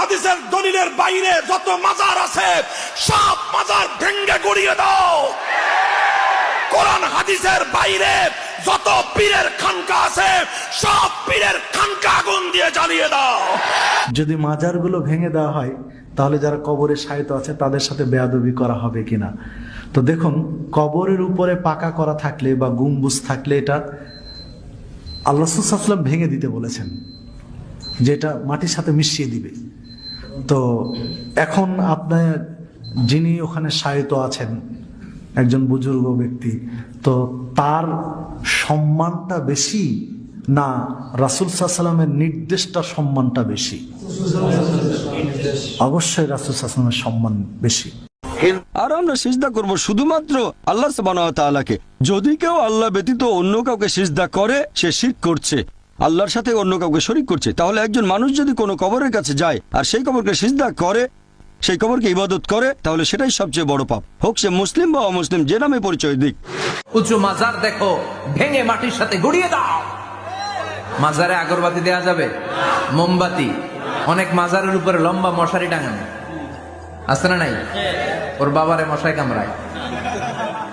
হাদিসের দলিলের বাইরে যত মাজার আছে, সব মাজার ভেঙ্গে গড়িয়ে দাও। কোরআন হাদিসের বাইরে যত পীরের খানকা আছে, সব পীরের খানকা আগুন দিয়ে জ্বালিয়ে দাও। যদি মাজারগুলো ভেঙে দেওয়া হয়, তাহলে যারা কবরে সাহিত্য আছে, তাদের সাথে বেয়াদবি করা হবে কিনা? তো দেখুন, কবরের উপরে পাকা করা থাকলে বা গুম্বুজ থাকলে এটা আল্লাহ সাল্লাম ভেঙে দিতে বলেছেন, যেটা মাটির সাথে মিশিয়ে দিবে। তো এখন আপনার যিনি ওখানে সাহিত্য আছেন, একজন বুজুর্গ ব্যক্তি, তো তার সম্মানটা বেশি না রাসুল সাল্লামের নির্দেশটা সম্মানটা বেশি? অবশ্যই রাসুল সাল্লামের সম্মান বেশি। আর আমরা সিজদা করব শুধুমাত্র আল্লাহ তাআলাকে। যদি কেউ আল্লাহ ব্যতীত অন্য কাউকে সিজদা করে, সে শিরক করছে। আল্লাহর সাথে অন্য কাউকে শরিক করছে তাহলে একজন মানুষ যদি কোনো কবরের কাছে যায় আর সেই কবরকে সিজদা করে সেই কবরকে ইবাদত করে তাহলে সেটাই সবচেয়ে বড় পাপ। হোক সে মুসলিম বা অমুসলিম যে নামে পরিচয় দিক। উঁচু মাজার দেখো ভেঙে মাটির সাথে গুড়িয়ে দাও। মাজারে আগরবাতি দেয়া যাবে? মোমবাতি। অনেক মাজারের উপরে লম্বা মশারি টাঙানো। আছে না নাই? ওর বাবারে মশাই কামড়ায়।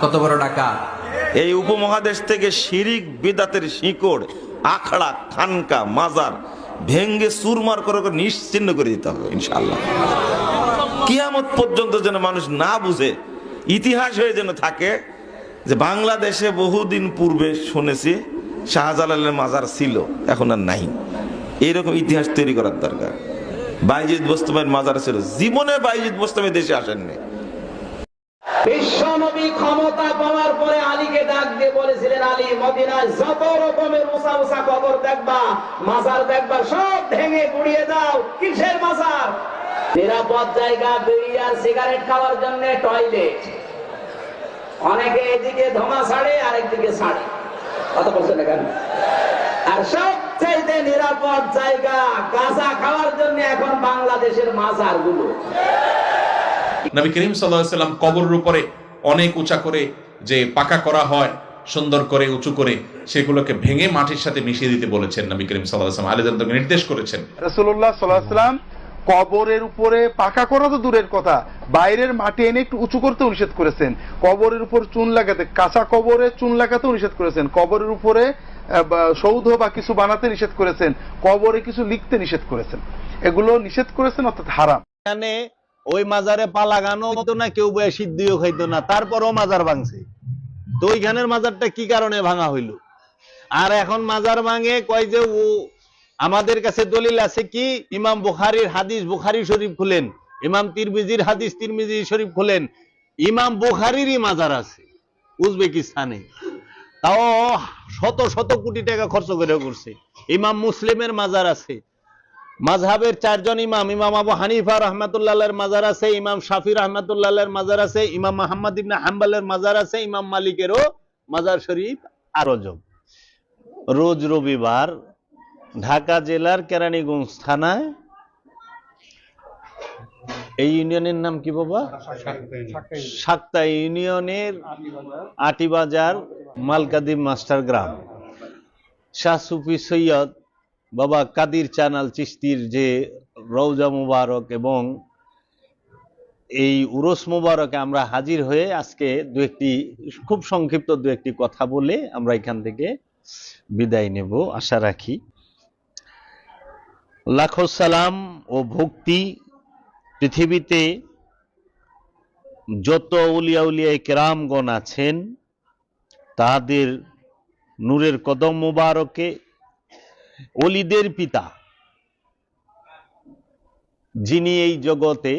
কত বড় ডাকা এই উপমহাদেশ থেকে শিরিক বিদাতের শিকড় আখড়া, খানকা, মাজার, ভেঙ্গে সুরমার করে নিশ্চিন্ন করে দিতে হবে ইনশাল্লাহ কিয়ামত পর্যন্ত যেন মানুষ না বুঝে, ইতিহাস হয়ে যেন থাকে যে বাংলাদেশে বহুদিন পূর্বে শুনেছি, শাহজালালের মাজার ছিল, এখন আর নাই। এইরকম ইতিহাস তৈরি করার দরকার। বাইজিদ বস্তমের মাজার ছিল। জীবনে বাইজিদ বোস্তমে দেশে আসেননি। বিশ্বনবী ক্ষমতা পাওয়ার পরে আলীকে ডাক দিয়ে বলেছিলেন, আলী, মদিনায় যত রকমের উঁচা উঁচা কবর দেখবা, মাজার দেখবা, সব ভেঙে গুড়িয়ে দাও। কিসের মাজার? নিরাপদ জায়গা বিড়িয়ার সিগারেট খাওয়ার জন্য টয়লেট। অনেকে এদিকে ধোঁয়া ছাড়ে, আরেকদিকে ছাড়ে। কথা বলছেন কেন? আর সবচাইতে নিরাপদ জায়গা, গাঁজা খাওয়ার জন্য এখন বাংলাদেশের মাজারগুলো নবী করিম সাল্লাম কবরের উপরে অনেক উঁচা করে যে পাকা করা হয় সুন্দর করে উঁচু করে সেগুলোকে ভেঙে মাটির সাথে মিশিয়ে দিতে বলেছেন নবী করিম সাল্লাহ আলী নির্দেশ করেছেন। রসুল্লাহ সাল্লাহাম কবরের উপরে পাকা করা তো দূরের কথা বাইরের মাটি এনে একটু উঁচু করতে নিষেধ করেছেন। কবরের উপর চুন লাগাতে কাঁচা কবরে চুন লাগাতেও নিষেধ করেছেন। কবরের উপরে আহ, সৌধ বা কিছু বানাতে নিষেধ করেছেন। কবরে কিছু লিখতে নিষেধ করেছেন। এগুলো নিষেধ করেছেন অর্থাৎ হারাম। এখানে ওই মাজারে পালা গানও হতো না, কেউ বয়ে সিদ্ধিও খাইতো না, তারপরও মাজার ভাঙছে। তো ওইখানের মাজারটা কি কারণে ভাঙা হইল? আর এখন মাজার ভাঙে, কয় যে ও, আমাদের কাছে দলিল আছে কি? ইমাম বুখারির হাদিস, বুখারি শরীফ খুলেন। ইমাম তিরমিজির হাদিস, তিরমিজি শরীফ খুলেন। ইমাম বুখারিরই মাজার আছে, উজবেকিস্তানে। তাও শত শত কোটি টাকা খরচ করে করছে। ইমাম মুসলিমের মাজার আছে। মাঝহাবের চারজন ইমাম ইমাম আবু হানিফা রহমাতুল্লাহের মাজার আছে ইমাম শাফি রহমাতুল্লাহের মাজার আছে ইমাম মোহাম্মদ ইবনে হাম্বালের মাজার আছে ইমাম মালিকেরও মাজার শরীফ আরও রোজ রবিবার ঢাকা জেলার কেরানীগঞ্জ থানায় এই ইউনিয়নের নাম কি বাবা? সাক্তা ইউনিয়নের আটিবাজার মালকাদিম মাস্টার গ্রাম। শাহ সুফি সৈয়দ বাবা কাদির চানাল চিস্তির যে রৌজা মুবারক এবং এই উরস মুবারকে আমরা হাজির হয়ে আজকে দু একটি, খুব সংক্ষিপ্ত দু একটি কথা বলে আমরা এখান থেকে বিদায় নেব, আশা রাখি। লাখো সালাম ও ভক্তি, পৃথিবীতে যত উলিয়া উলিয়া কেরামগণ আছেন, তাদের নূরের কদম মুবারকে অলিদের পিতা। যিনি এই জগতে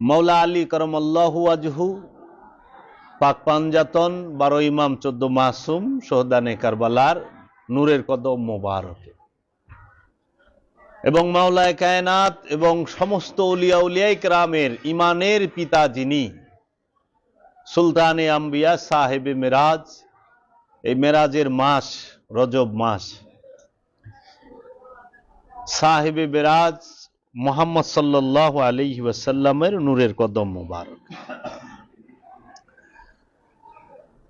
মৌলা আলী করমল্লাহু আজহু পাক পাঞ্জাতন, বারো ইমাম, চোদ্দ মাসুম, সোহদানে কারবালার নূরের কদম মোবারকে। এবং মাওলায় কায়নাত এবং সমস্ত উলিয়া উলিয়াই কেরামের ইমানের পিতা যিনি, সুলতানে আম্বিয়া সাহেবে মেরাজ এই মেরাজের মাস রজব মাস। সাহেবে বেরাজ মোহাম্মদ সাল্লাহ আলি ওয়াসাল্লামের নূরের কদম মোবারক।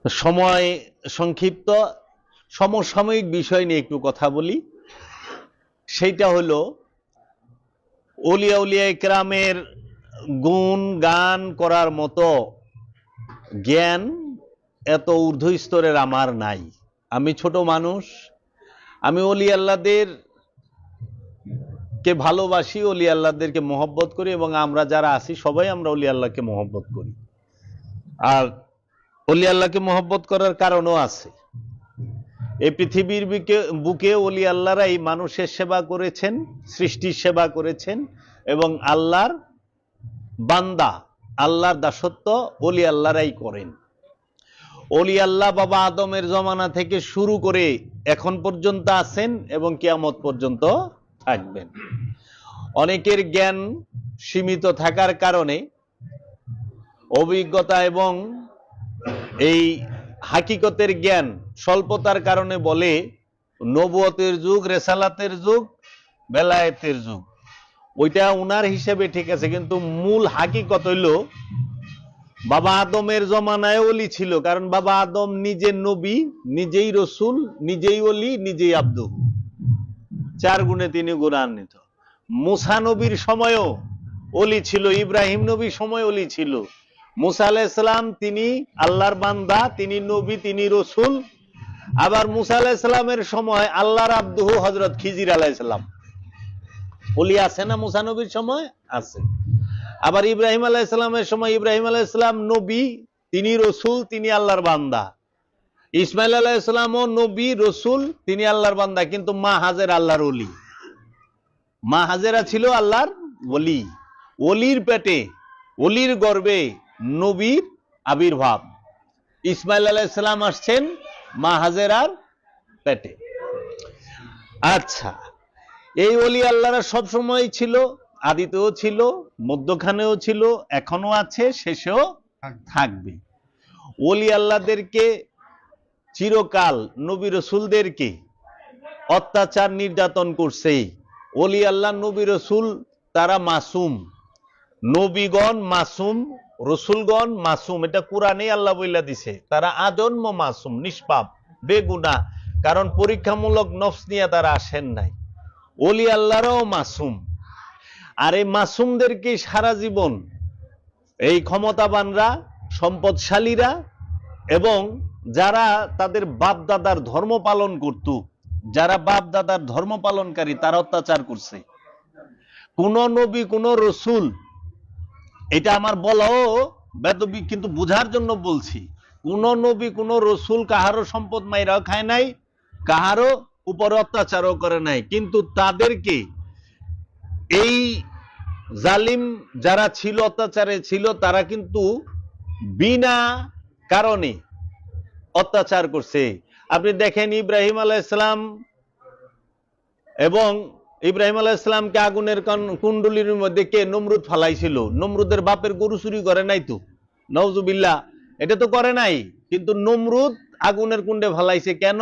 সময় সংক্ষিপ্ত, সমসাময়িক বিষয় নিয়ে একটু কথা বলি। সেইটা হলো অলিয়া উলিয়া ইকরামের গুণ গান করার মতো জ্ঞান এত ঊর্ধ্ব স্তরের আমার নাই। আমি ছোট মানুষ, আমি অলি আল্লাহদের কে ভালোবাসি অলি আল্লাহদেরকে মহব্বত করি এবং আমরা যারা আছি সবাই আমরা অলি আল্লাহকে মহব্বত করি। আর অলি আল্লাহকে মহব্বত করার কারণও আছে। এই পৃথিবীর বুকে অলি আল্লাহরাই মানুষের সেবা করেছেন, সৃষ্টির সেবা করেছেন এবং আল্লাহর বান্দা, আল্লাহর দাসত্ব অলি আল্লাহরাই করেন। অলি আল্লাহ বাবা আদমের জমানা থেকে শুরু করে এখন পর্যন্ত আছেন এবং কেয়ামত পর্যন্ত থাকবেন। অনেকের জ্ঞান সীমিত থাকার কারণে অভিজ্ঞতা এবং এই হাকিকতের জ্ঞান স্বল্পতার কারণে বলে নবুয়তের যুগ, রেসালাতের যুগ, বেলায়েতের যুগ। ওইটা উনার হিসেবে ঠিক আছে, কিন্তু মূল হাকিকত হইল বাবা আদমের জমানায় অলি ছিল, কারণ বাবা আদম নিজে নবী, নিজেই রসুল, নিজেই অলি নিজেই আব্দু। চার গুণে তিনি গুণান্বিত। মুসা নবীর সময়ও অলি ছিল, ইব্রাহিম নবীর সময় অলি ছিল। মুসা আলাইসালাম তিনি আল্লাহর বান্দা, তিনি নবী, তিনি রসুল। আবার মুসা আলাইসালামের সময় আল্লাহর আব্দুহু হজরত খিজির আলাইসালাম অলি আছে না মুসা নবীর সময়? আছে। আবার ইব্রাহিম আলাইসালামের সময় ইব্রাহিম আলাইসালাম নবী, তিনি রসুল, তিনি আল্লাহর বান্দা। ইসমাইল আলাইসালামও নবী, রসুল, তিনি আল্লাহর বান্দা, কিন্তু মা হাজের আল্লাহর অলি মা হাজেরা ছিল আল্লাহর অলি অলির পেটে অলির গর্বে নবীর আবির্ভাব। ইসমাইল আলাইসালাম আসছেন মা হাজেরার পেটে। আচ্ছা এই অলি আল্লাহরা সব সময় ছিল। আদিতেও ছিল মধ্যখানেও ছিল এখনও আছে শেষেও থাকবে। অলি আল্লাহদেরকে চিরকাল নবী রসুলদেরকে অত্যাচার নির্যাতন করছে অলি আল্লাহ নবী রসুল তারা মাসুম। নবীগণ মাসুম রসুলগণ মাসুম। এটা কোরআনে আল্লাহ বইলা দিছে। তারা আজন্ম মাসুম নিষ্পাপ বেগুনা। কারণ পরীক্ষামূলক নফস নিয়ে তারা আসেন নাই। অলি আল্লাহরাও মাসুম। আর এই মাসুমদেরকে সারা জীবন এই ক্ষমতাবানরা, সম্পদশালীরা এবং যারা তাদের বাপ দাদার ধর্ম পালন করত, যারা বাপ দাদার ধর্ম পালনকারী, তারা অত্যাচার করছে। কোন নবী, কোন রসুল, এটা আমার বলাও বেদবি, কিন্তু বুঝার জন্য বলছি, কোন নবী, কোন রসুল কাহারও সম্পদ মাইরাও খায় নাই, কাহারও উপরে অত্যাচারও করে নাই, কিন্তু তাদেরকে এই জালিম যারা ছিল, অত্যাচারে ছিল, তারা কিন্তু বিনা কারণে অত্যাচার করছে। আপনি দেখেন ইব্রাহিম আলাইসালাম এবং ইব্রাহিম আলাইসালামকে আগুনের কন- কুণ্ডলীর মধ্যে কে? নমরুদ ফালাইছিল। নমরুদের বাপের গরু চুরি করে নাই তো? নওজুবিল্লা এটা তো করে নাই। কিন্তু নমরুদ আগুনের কুণ্ডে ফালাইছে কেন?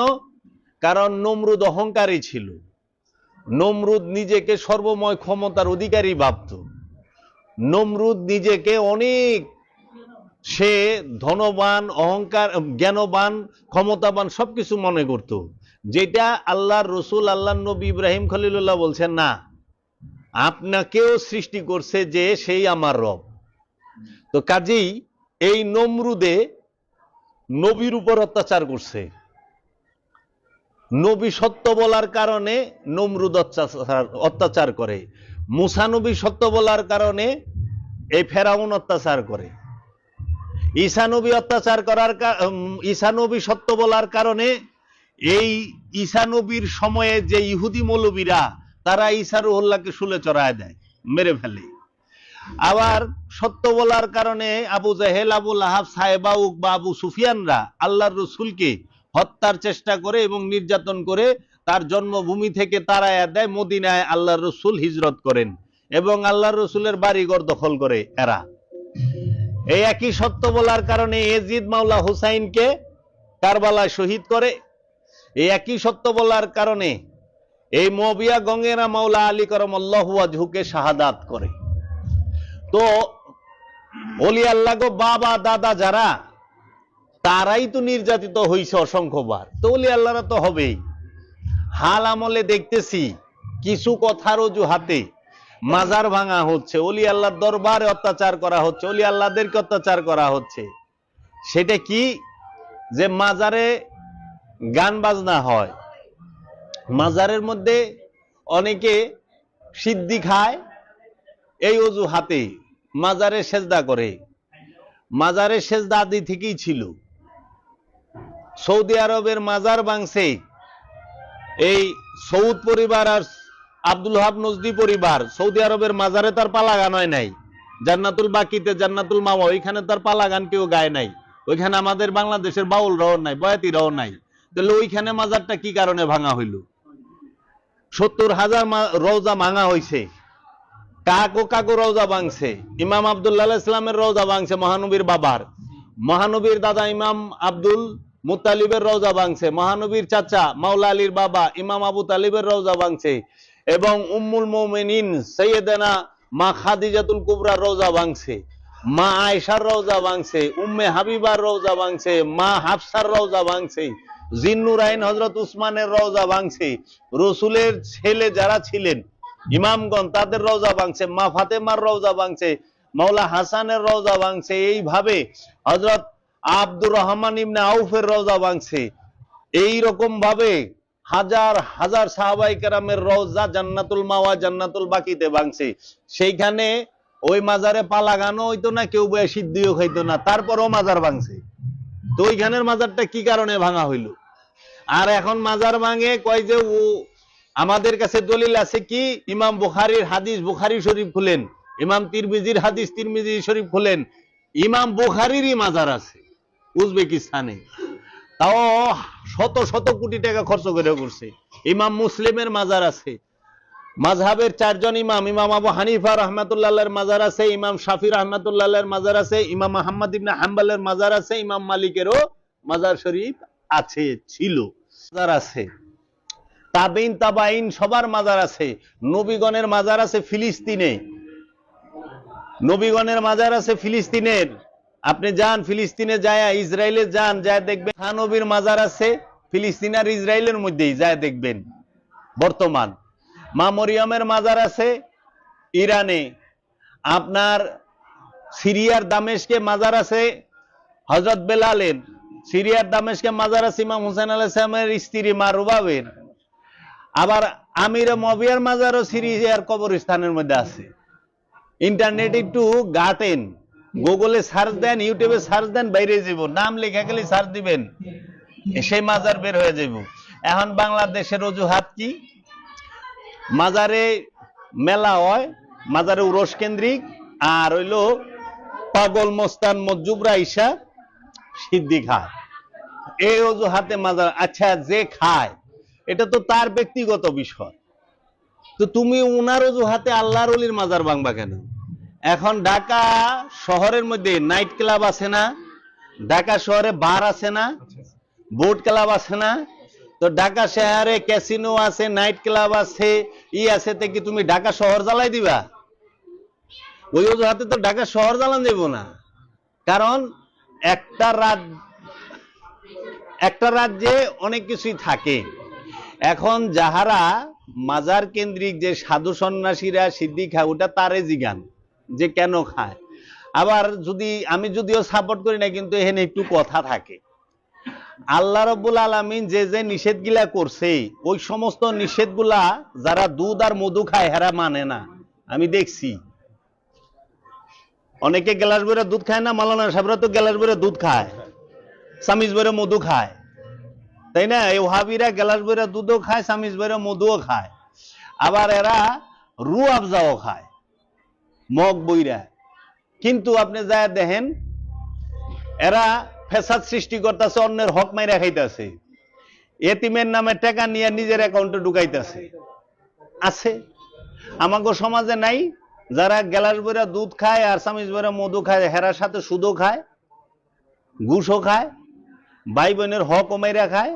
কারণ নমরুদ অহংকারী ছিল। নমরুদ নিজেকে সর্বময় ক্ষমতার অধিকারী ভাবত। নমরুদ নিজেকে অনেক, সে ধনবান, অহংকার, জ্ঞানবান, ক্ষমতাবান সবকিছু মনে করত। যেটা আল্লাহর রসুল আল্লাহ নবী ইব্রাহিম খলিলুল্লাহ বলছেন, না, আপনাকেও সৃষ্টি করছে যে সেই আমার রব। তো কাজেই এই নমরুদে নবীর উপর অত্যাচার করছে। নবী সত্য বলার কারণে নমরুদ অত্যাচার অত্যাচার করে। মুসা নবী সত্য বলার কারণে এই ফেরাউন অত্যাচার করে। ঈসা নবী অত্যাচার করার কা- উম, নবী সত্য বলার কারণে এই ঈসা নবীর সময়ে যে ইহুদি মৌলবীরা তারা ঈসার উল্লাহকে শুলে চড়ায় দেয় মেরে ফেলে। আবার সত্য বলার কারণে আবু জাহেল আবু লাহাব সাহেবাউক বা আবু সুফিয়ানরা আল্লাহর রসুলকে হত্যার চেষ্টা করে এবং নির্যাতন করে তার জন্মভূমি থেকে তারায় দেয় মদিনায় আল্লাহ রসুল হিজরত করেন এবং আল্লাহর রসুলের বাড়িঘর দখল করে এরা। এই একই সত্য বলার কারণে এজিদ মাওলা হুসাইনকে কারবালায় শহীদ করে। এই একই সত্য বলার কারণে এই মবিয়া গঙ্গেরা মাওলা আলী করম আল্লাহুকে শাহাদাত করে। তো অলি আল্লাহ গো বাবা, দাদা যারা তারাই তো নির্যাতিত হয়েছে অসংখ্যবার। তো অলি আল্লাহরা তো হবেই। হাল আমলে দেখতেছি, কিছু কথার অজুহাতে মাজার ভাঙা হচ্ছে। অলি আল্লাহর দরবারে অত্যাচার করা হচ্ছে অলি আল্লাহদেরকে অত্যাচার করা হচ্ছে। সেটা কি? যে মাজারে গান বাজনা হয়। মাজারের মধ্যে অনেকে সিদ্ধি খায়, এই অজুহাতে মাজারে সেজদা করে। মাজারে সেজদা আদি থেকেই ছিল। সৌদি আরবের মাজার বাংসে এই সৌদ পরিবার আর আব্দুল হাব নজদি পরিবার সৌদি আরবের মাজারে তার পালা গান হয় নাই। জান্নাতুল বাকিতে জান্নাতুল মামা ওইখানে তার পালা গান কেউ গায় নাই। ওইখানে আমাদের বাংলাদেশের বাউল রহন নাই বয়াতি রহন নাই। তাহলে ওইখানে মাজারটা কি কারণে ভাঙা হইল? সত্তর হাজার রওজা ভাঙা হইছে। কাকো কাকো রওজা ভাঙছে। ইমাম আব্দুল্লাহ ইসলামের রওজা ভাঙছে মহানবীর বাবার। মহানবীর দাদা ইমাম আব্দুল মুতালিবের রওজা ভাঙছে, মহানবীর চাচা মাওলা আলীর বাবা, ইমাম আবু তালিবের রওজা ভাঙছে এবং উম্মুল মোমিনিন সৈয়দানা মা খাদিজাতুল কুবরার রওজা ভাঙছে, মা আয়েশার রওজা ভাঙছে, উম্মে হাবিবার রওজা ভাঙছে, মা হাফসার রওজা ভাঙছে জিন্নুরাইন হজরত উসমানের রওজা ভাঙছে, রসুলের ছেলে যারা ছিলেন, ইমামগণ তাদের রওজা ভাঙছে, মা ফাতেমার রওজা ভাঙছে, মাওলা হাসানের রওজা ভাঙছে। এইভাবে হজরত আব্দুর রহমান ইবনে আউফের রওজা ভাঙছে। এই রকম ভাবে হাজার হাজার সাহাবাই কেরামের রওজা জান্নাতুল মাওয়া, জান্নাতুল বাকিতে ভাঙছে। সেইখানে ওই মাজারে পালা গানো হইতো না, কেউ বয়ে সিদ্ধিও খাইতো না, তারপরও মাজার ভাঙছে। তো ওইখানের মাজারটা কি কারণে ভাঙা হইল? আর এখন মাজার ভাঙে কয় যে ও, আমাদের কাছে দলিল আছে কি? ইমাম বুখারির হাদিস, বুখারি শরীফ খুলেন। ইমাম তিরমিজির হাদিস, তিরমিজি শরীফ খুলেন। ইমাম বুখারিরই মাজার আছে। উজবেকিস্তানে। তাও শত শত কোটি টাকা খরচ করে করছে। ইমাম মুসলিমের মাজার আছে। মাঝহাবের চারজন ইমাম ইমাম আবু হানিফা রহমাতুল্লাহের মাজার আছে, ইমাম শাফি রহমাতুল্লাহের মাজার আছে, ইমাম আহমদ ইবনে হাম্বালের মাজার আছে, ইমাম মালিকেরও মাজার শরীফ আছে, ছিল। মাজার আছে। তাবিন তাবাইন সবার মাজার আছে। নবীগণের মাজার আছে ফিলিস্তিনে। নবীগণের মাজার আছে ফিলিস্তিনের। আপনি যান, ফিলিস্তিনে যায়, ইসরায়েলে যান, যায় দেখবেন নবীর মাজার আছে, ফিলিস্তিন আর ইসরায়েলের মধ্যেই যায় দেখবেন, বর্তমান। মা মরিয়মের মাজার আছে ইরানে। আপনার সিরিয়ার দামেশকে মাজার আছে হজরত বেলালের। সিরিয়ার দামেশকে মাজার আছে ইমাম হুসেন আল ইসলামের স্ত্রী মা রুবাবের। আবার আমির মবিয়ার মাজারও সিরিয়ার কবরস্থানের মধ্যে আছে। ইন্টারনেট একটু গাটেন গুগলে সার্চ দেন ইউটিউবে সার্চ দেন, বাইরে যাব নাম লেখা গেলে সার্চ দিবেন। সেই মাজার বের হয়ে যাব এখন বাংলাদেশের অজুহাত কি? মাজারে মেলা হয়, মাজারে উরস কেন্দ্রিক, আর হইল পাগল মস্তান মজ্জুবরা ইসা সিদ্ধি খায় এই অজুহাতে মাজার আচ্ছা যে খায়, এটা তো তার ব্যক্তিগত বিষয়। তো তুমি উনার অজুহাতে আল্লাহর অলির মাজার বাংবা কেন? এখন ঢাকা শহরের মধ্যে নাইট ক্লাব আছে না ঢাকা শহরে বার আছে না বোট ক্লাব আছে না তো ঢাকা শহরে ক্যাসিনো আছে নাইট ক্লাব আছে ই আছে তে কি তুমি ঢাকা শহর জ্বালাই দিবা? ওই অজুহাতে তো ঢাকা শহর জ্বালান দেব না। কারণ একটা রাত একটা রাজ্যে অনেক কিছুই থাকে। এখন যাহারা মাজার কেন্দ্রিক যে সাধু সন্ন্যাসীরা সিদ্ধি খায় ওটা তারে জিগান। যে কেন খায়? আবার যদি, আমি যদিও সাপোর্ট করি না কিন্তু এখানে একটু কথা থাকে। আল্লাহ রব্বুল আলমিন যে যে নিষেধগুলা করছে ওই সমস্ত নিষেধগুলা যারা দুধ আর মধু খায়, হেরা মানে না। আমি দেখছি। অনেকে গ্লাস বইরে দুধ খায় না মালানা সাহেবরা তো গ্লাস বইরে দুধ খায়। সামিজ বইরে মধু খায়। তাই না? এই ওহাবিরা গ্লাস বইরে দুধও খায়, সামিজ বইরে মধুও খায়। আবার এরা রু আফজাও খায়। মগ বইরা। কিন্তু আপনি যা দেখেন, এরা ফেসাদ সৃষ্টি করতেছে, অন্যের হক মাইরা খাইতেছে। এতিমের নামে টাকা নিয়ে নিজের অ্যাকাউন্টে ঢুকাইতেছে। আছে। আমাকে সমাজে নাই, যারা গ্যালাস বইরা দুধ খায় আর সামিজ বইরা মধু খায়, হেরার সাথে সুদও খায়, ঘুষও খায় ভাই বোনের হক মাইরা খায়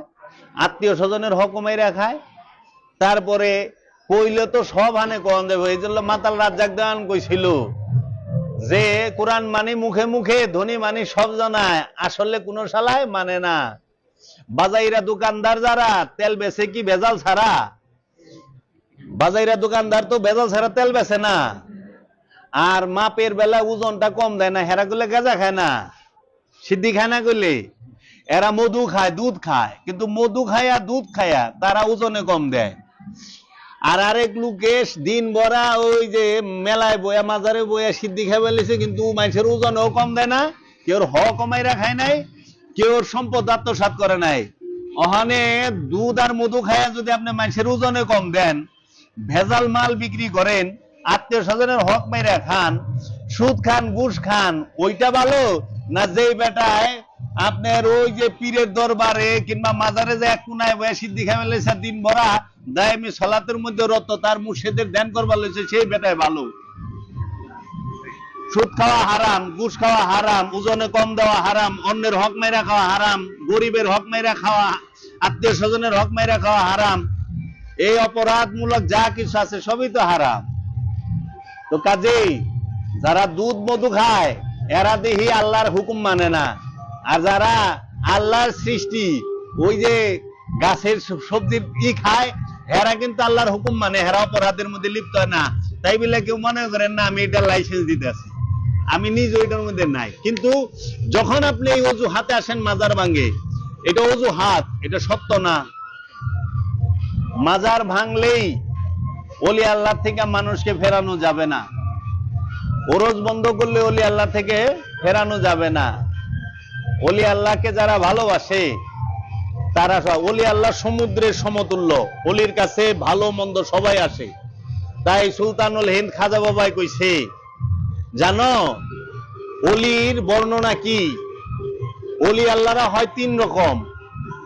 আত্মীয় স্বজনের হক মাইরা খায়। তারপরে কইলে তো সব হানে কন দেব, এই জন্য মাতাল রাজ্জাক দেওয়ান কইছিল যে, কোরআন মানি মুখে মুখে ধনী মানি সব জানায়, আসলে কোন শালায় মানে না। বাজাইরা দোকানদার যারা, তেল বেচে কি ভেজাল ছাড়া? বাজাইরা দোকানদার তো বেজাল ছাড়া তেল বেছে না। আর মাপের বেলা ওজনটা কম দেয় না, হেরা গুলে গেজা খায় না। সিদ্ধি খায় না করলে এরা মধু খায়, দুধ খায়, কিন্তু মধু খায়া, দুধ খায়া তারা ওজনে কম দেয়। আর আরেক লোকেশ দিন ভরা ওই যে মেলায় বয়া, মাজারে বয়া সিদ্ধি খাই ফেলেছে কিন্তু মানুষের ওজনেও কম দেয় না। কেউ হ কমাইরা খায় নাই, কেউ সম্পদ আত্মসাত করে নাই। ওখানে দুধ আর মধু খায়া যদি আপনি মানুষের ওজনে কম দেন, ভেজাল মাল বিক্রি করেন, আত্মীয় স্বজনের হক মাইরা খান, সুদ খান, ঘুষ খান, ওইটা ভালো না যেই বেটায় আপনার ওই যে পীরের দরবারে কিংবা মাজারে যে এক কোনায় বয়ে সিদ্ধি খাই ফেলেছে দিন ভরা, দায়মি সলাতের মধ্যে রত, তার মুর্শিদের ধ্যান করবার লইছে সেই বেটায় ভালো। সুদ খাওয়া হারাম, ঘুষ খাওয়া হারাম, ওজনে কম দেওয়া হারাম, অন্যের হক মেরা খাওয়া হারাম, গরিবের হক মেরা খাওয়া, আত্মীয় স্বজনের হক মেরা খাওয়া হারাম। এই অপরাধমূলক যা কিছু আছে, সবই তো হারাম। তো কাজেই, যারা দুধ মধু খায়, এরা দেখি আল্লাহর হুকুম মানে না। আর যারা আল্লাহর সৃষ্টি, ওই যে গাছের সবজি ই খায়, হেরা কিন্তু আল্লাহর হুকুম মানে হেরা অপরাধের মধ্যে লিপ্ত হয় না। তাই বলে কেউ মনে করেন, না, আমি এটা লাইসেন্স দিতে আছি। আমি নিজ ওইটার মধ্যে নাই। কিন্তু যখন আপনি এই অজু হাতে আসেন মাজার ভাঙ্গে এটা অজু হাত এটা সত্য না। মাজার ভাঙলেই অলি আল্লাহ থেকে মানুষকে ফেরানো যাবে না। ওরজ বন্ধ করলে অলি আল্লাহ থেকে ফেরানো যাবে না। অলি আল্লাহকে যারা ভালোবাসে, তারা অলি আল্লাহ সমুদ্রের সমতুল্য। অলির কাছে ভালো মন্দ সবাই আসে। তাই সুলতানুল হিন্দ খাজা বাবাই কইছে, জানো অলির বর্ণনা কি? অলি আল্লাহরা হয় তিন রকম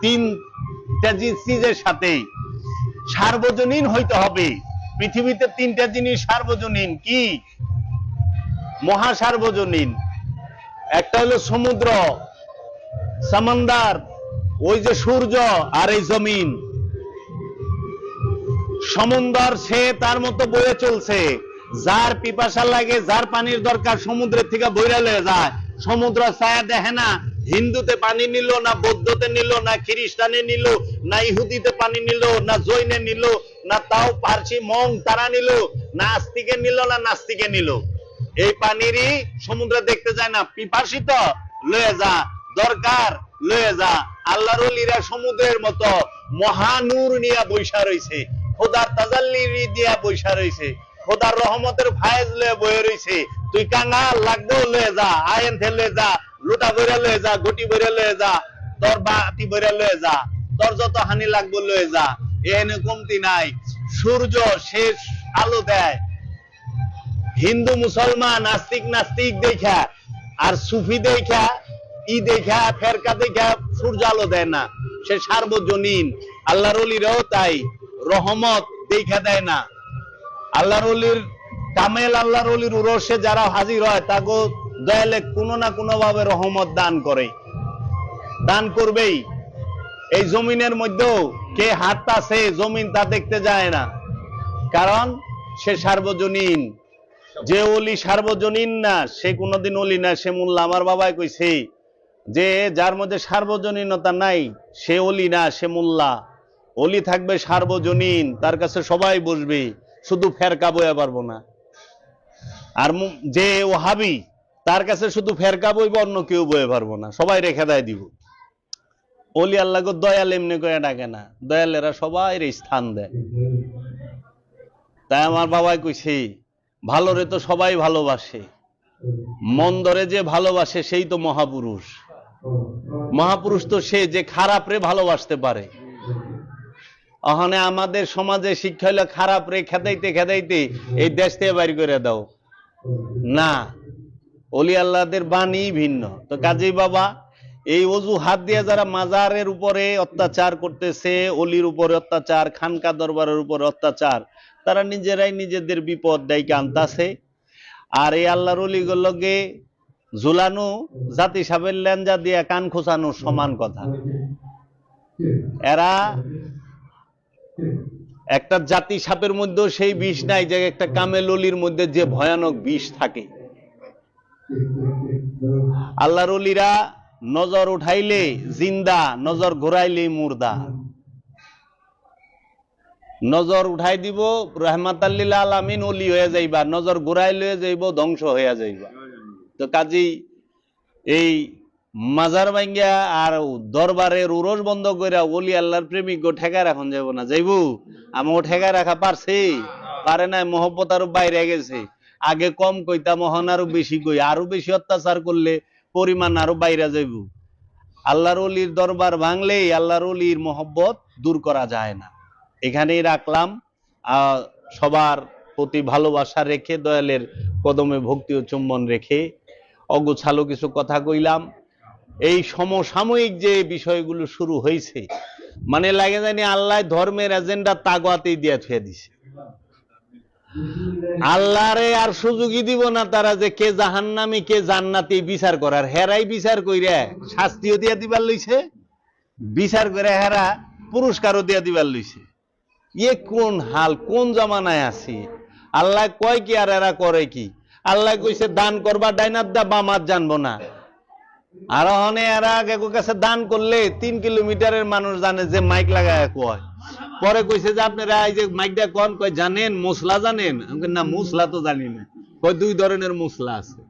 তিনটা জি- চিজের সাথে। সার্বজনীন হইতে হবে। পৃথিবীতে তিনটা জিনিস সার্বজনীন। কি? মহা সার্বজনীন একটা হলো সমুদ্র সামান্দার, ওই যে সূর্য আর এই জমিন। সমুন্দর সে তার মতো বয়ে চলছে। যার পিপাসা লাগে, যার পানির দরকার সমুদ্রের থেকে বইরা লয়ে যায়। সমুদ্র ছায়া দেখে না, হিন্দুতে পানি নিল, না বৌদ্ধতে নিল, না খ্রিস্টানে নিল, না ইহুদিতে পানি নিল, না জৈনে নিল, না তাও পার্সি, মং, তারা নিল, না আস্তিকে নিল, না নাস্তিকে নিল। এই পানিরই সমুদ্র দেখতে যায় না, পিপাসিত লয়ে যা দরকার। লয়ে যা। আল্লাহর ওলিরা সমুদ্রের মতো মহানূর নিয়া বৈশা রইছে। খোদার তাজাল্লি দিয়া বৈশা রইছে। খোদার রহমতের ফায়েজ লয়ে বয়ে রইছে। তুই কাঙ্গাল লাগবো লয়ে যা। আয়েন থেকে যা। লুটা বইরা লয়ে যা। গটি বইরা লয়ে যা। তোর বাতি বইরা লয়ে যা। তোর যত হানি লাগবো লয়ে যা। এনে কমতি নাই। সূর্য শেষ আলো দেয়। হিন্দু মুসলমান নাস্তিক নাস্তিক দেখা আর সুফি দেখা ই দেখা ফেরকা দেখা সূর্য দেয় না। সে সার্বজনীন। আল্লাহর অলিরাও তাই, রহমত দেখা দেয় না। আল্লাহর অলির কামেল, আল্লাহর অলির উরসে যারা হাজির হয় তাকে দয়ালে কোনো না কোনো ভাবে রহমত দান করে। দান করবেই। এই জমিনের মধ্যেও কে হাত আছে, জমিন তা দেখতে যায় না। কারণ সে সার্বজনীন। যে অলি সার্বজনীন না, সে কোনোদিন অলি না, সে মোল্লা। আমার বাবাই কইছে যে যার মধ্যে সার্বজনীনতা নাই, সে অলি না, সে মোল্লা। অলি থাকবে সার্বজনীন, তার কাছে সবাই বসবে, শুধু ফেরকা বইয়া পারব না। আর যে ওহাবি, তার কাছে শুধু ফেরকা বইব, অন্য কেউ বয়ে পারব না। সবাই রেখে দেয় দিব। অলি আল্লাহ দয়াল এমনি করে ডাকে না। দয়ালেরা সবাই স্থান দেয়। তাই আমার বাবাই কইছে ভালোরে তো সবাই ভালোবাসে। মন্দরে যে ভালোবাসে, সেই তো মহাপুরুষ। মহাপুরুষ তো সে যে খারাপ রে ভালোবাসতে পারে। ওখানে আমাদের সমাজে শিক্ষা হলো খারাপ রে খেদাইতে খেদাইতে এই দেশ থেকে বাইর করে দাও। না, অলি আল্লাহদের বাণী ভিন্ন। তো কাজী বাবা, এই অজু হাত দিয়ে যারা মাজারের উপরে অত্যাচার করতেছে, অলির উপরে অত্যাচার, খানকা দরবারের উপরে অত্যাচার, তারা নিজেরাই নিজেদের বিপদ দায়কে আনতাছে। আর এই আল্লাহর অলিগুলোকে ঝুলানো জাতি সাবের লেঞ্জা দিয়ে কান খোঁচানো সমান কথা। এরা একটা জাতি সাপের মধ্যেও সেই বিষ নাই যে একটা কামেল অলির মধ্যে যে ভয়ানক বিষ থাকে। আল্লাহর অলিরা নজর উঠাইলে জিন্দা, নজর ঘোরাইলে মুর্দা। নজর উঠাই দিব রহমাত আল্লিল আলামিন অলি হয়ে যাইবা, নজর ঘুরাই যাইব, ধ্বংস হয়ে যাইবা। তো কাজী এই মাজার ভাঙ্গিয়া আর দরবারের উরস বন্ধ করে ওলি আল্লাহর প্রেমিক গো ঠেকায় রাখন যাব না। যাইবু? আমাকে ঠেকায় রাখা পারছে? পারে নাই, মহব্বত আরও বাইরে গেছে। আগে কম কইতা মহন আরও বেশি কই। আরও বেশি অত্যাচার করলে পরিমাণ আরও বাইরে যাইব। আল্লাহর অলির দরবার ভাঙলেই আল্লাহর অলির মহব্বত দূর করা যায় না। এখানেই রাখলাম। সবার প্রতি ভালোবাসা রেখে, দয়ালের কদমে ভক্তি ও চুম্বন রেখে অগোছালো কিছু কথা কইলাম। এই সমসাময়িক যে বিষয়গুলো শুরু হয়েছে মানে লাগে জানি আল্লাহ ধর্মের এজেন্ডা তাগোয়াতেই দিয়া থুয়ে দিছে। আল্লাহরে আর সুযোগই দিব না তারা যে কে জাহান্নামি, কে জান্নাতি বিচার করার। হেরাই বিচার কইরা শাস্তিও দিয়া দিবার লইছে, বিচার করে হেরা পুরস্কারও দিয়া দিবার লইছে। ইয়ে কোন হাল, কোন জামানায় আছি? আল্লাহ কয় কি আর এরা করে কি? আল্লাহ কইছে, দান করবা ডাইনার দা বামার জানব না। আর হনে এরা আগে কাছে দান করলে তিন কিলোমিটারের মানুষ জানে যে মাইক লাগায় কয়। পরে কইছে যে, আপনারা এই যে মাইকটা কন, কয়, জানেন, মশলা জানেন? না, মশলা তো জানি না। কয়, দুই ধরনের মশলা আছে।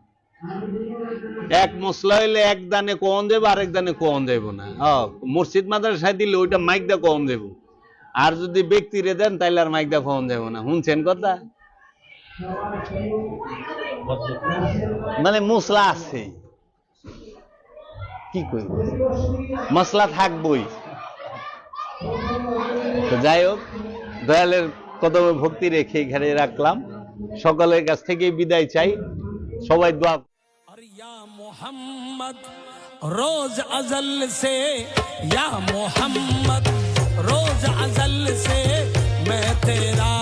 এক মশলা হইলে এক দানে কন দেবো আরেক দানে কন দেবো না। মসজিদ মাদ্রাসায় দিলে ওইটা মাইক দা কন দেবো আর যদি ব্যক্তিরে দেন, তাইলে আর মাইক দা কন দেবো না। শুনছেন কথা? মানে মশলা আছে কি কই মশলা থাকবই তো যাই হোক দয়ালের কদমে ভক্তি রেখে এখানে রাখলাম সকলের কাছ থেকে বিদায় চাই সবাই দোয়া और या मोहम्मद रोज अजल से या मोहम्मद रोज अजल से मैं तेरा